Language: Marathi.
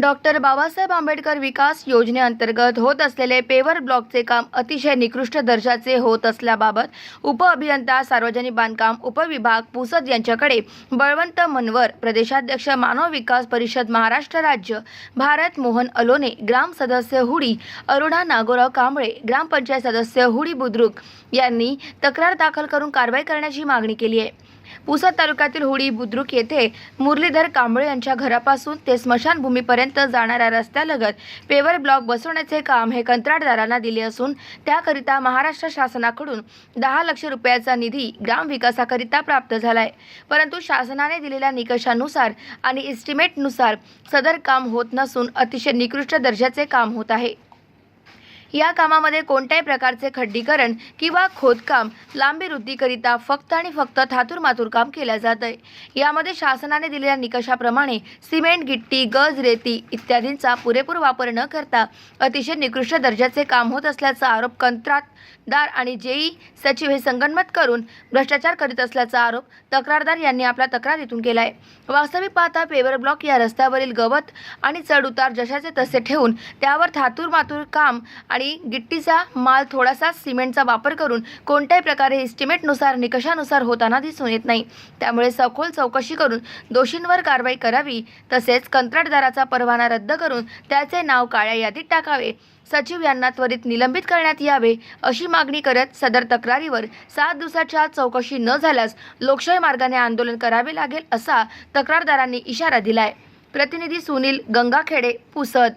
डॉक्टर बाबासाहेब आंबेडकर विकास योजनेअंतर्गत होत असलेले पेवर ब्लॉकचे काम अतिशय निकृष्ट दर्जाचे होत असल्याबाबत उपअभियंता सार्वजनिक बांधकाम उपविभाग पुसद यांच्याकडे बळवंत मनवर प्रदेशाध्यक्ष मानव विकास परिषद महाराष्ट्र राज्य भारत मोहन अलोने ग्राम सदस्य हुडी अरुणा नागोराव कांबळे ग्रामपंचायत सदस्य हुडी बुद्रुक यांनी तक्रार दाखल करून कारवाई करण्याची मागणी केली आहे. पुसद तालुक्यातील हुडी बुद्रुक येथे मुरलीधर कांबळे यांच्या घरापासून ते स्मशानभूमीपर्यंत जाणाऱ्या रस्त्यालगत पेवर ब्लॉक बसवण्याचे काम हे कंत्राटदारांना दिले असून त्याकरिता महाराष्ट्र शासनाकडून दहा लक्ष रुपयाचा निधी ग्रामविकासाकरिता प्राप्त झाला आहे परंतु शासनाने दिलेल्या निकषानुसार आणि इस्टिमेटनुसार सदर काम होत नसून अतिशय निकृष्ट दर्जाचे काम होत आहे. या कामामध्ये कोणत्याही प्रकारचे खड्डीकरण किंवा खोदकाम लांबी वृद्धीकरिता फक्त आणि फक्त थातूरमातूर काम केलं जात आहे यामध्ये शासनाने दिलेल्या निकषाप्रमाणे सिमेंट गिट्टी गज रेती इत्यादींचा पुरेपूर वापर न करता अतिशय निकृष्ट दर्जाचे काम होत असल्याचा आरोप कंत्राटदार आणि जेई सचिव हे संगनमत करून भ्रष्टाचार करीत असल्याचा आरोप तक्रारदार यांनी आपल्या तक्रारीतून केला आहे वास्तविक पाहता पेवर ब्लॉक या रस्त्यावरील गवत आणि चढउतार जशाचे तसे ठेवून त्यावर थातूर मातूर काम आणि आणि गिट्टीचा माल थोडासा सिमेंटचा वापर करून कोणत्याही प्रकारे इस्टिमेटनुसार निकषानुसार होताना दिसून येत नाही. त्यामुळे सखोल चौकशी करून दोषींवर कारवाई करावी तसेच कंत्राटदाराचा परवाना रद्द करून त्याचे नाव काळ्या यादीत टाकावे. सचिव यांना त्वरित निलंबित करण्यात यावे अशी मागणी करत सदर तक्रारीवर सात दिवसाच्या चौकशी न झाल्यास लोकशाही मार्गाने आंदोलन करावे लागेल असा तक्रारदारांनी इशारा दिलाय. प्रतिनिधी सुनील गंगाखेडे पुसद.